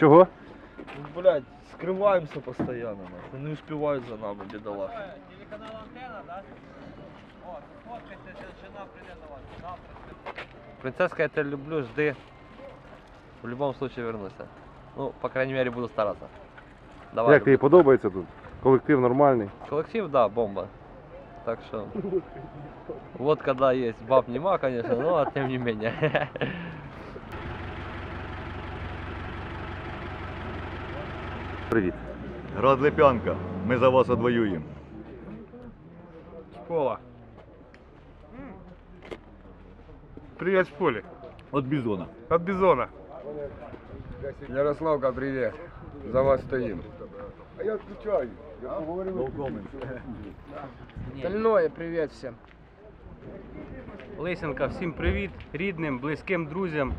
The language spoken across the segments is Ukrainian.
Чого? Ну, Блядь, скрываемся постоянно, нахуй. Не успевают за нами, бедолахи. Телеканал Антенна, да? Сфоткайте, жена прийде до вас. Завтра. Принцесска, я тебя люблю, жди. В любом случае вернуся. Ну, по крайней мере, буду стараться. Давай. Як тобі подобається тут? Колектив нормальний. Коллектив, да, бомба. Так что... Вот когда есть, баб нема, конечно, но тем не менее. Привіт. Град Липянка, ми за вас одвоюємо. Школа. Привет, в поле. От бізона. От Бизона. Ярославка, привіт. За вас стоїм. Стальное привіт всім. Лисенка, всім привіт, рідним, близьким друзям.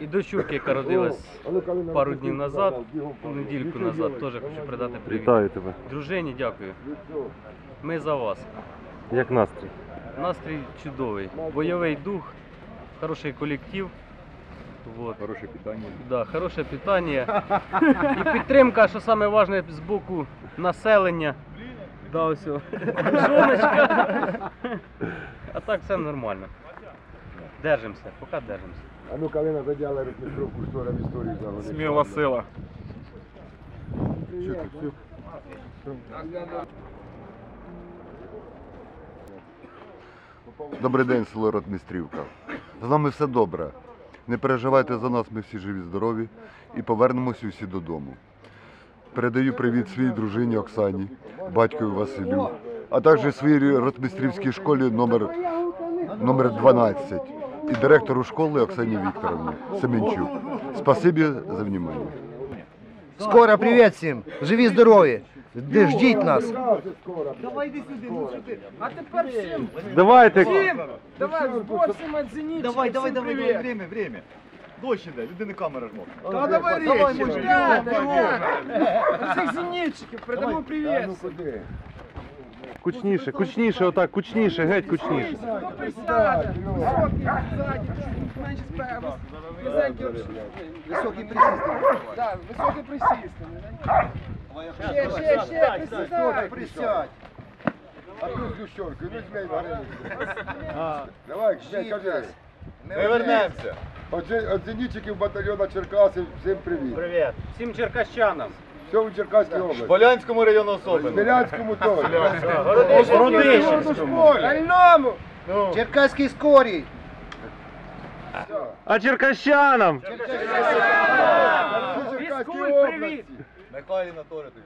І дочурки, яка родилась пару днів назад, недільку назад, теж хочу передати привіт. Вітаю тебе. Дружині дякую. Ми за вас. Як настрій? Настрій чудовий. Бойовий дух, хороший колектив. Вот. Хороше питання. Да, хороше питання. І підтримка, що саме важне з боку населення. Да, ось. Жоночка. А так все нормально. Держимося, поки держимося. А ну Калина заділа розмістровку шторам історії загони. Смела сила. Добрий день, село Ротмістрівка. З нами все добре. Не переживайте за нас, ми всі живі, здорові і повернемося всі додому. Передаю привіт своїй дружині Оксані, батькові Василю, а також своїй ротмістрівській школі номер, номер 12 і директору школи Оксані Вікторовні Семенчук. Спасибі за внимание. Скоро привіт всім! Живі, здорові! Де ждіть нас! А тепер всім, Давайте. давай збор всім оцініть. Давай, давай, всім давай, давай, время, время. Дощ іде, людини камера ж. Та давай ребята. Всіх зенітчиків передамо привіт. Ну? Кучніше, кучніше, отак, кучніше, геть кучніше. Високий, чуть менше. Низенький Високий присісти. Ще, ще, ще, присідай. Присядь. А тут з Ющоркою, ну змей вареники. Давай, кажи. Ми вернемося. От зенітчиків батальйона Черкаси, всім привіт. Привіт. Всім черкащанам. Всьому Черкаській області. Полянському району особливо. Смілянському теж. Дальному. Черкаський скорій. А черкащанам! Черкаській Фізкульт, привіт. області. Михайлі на торити.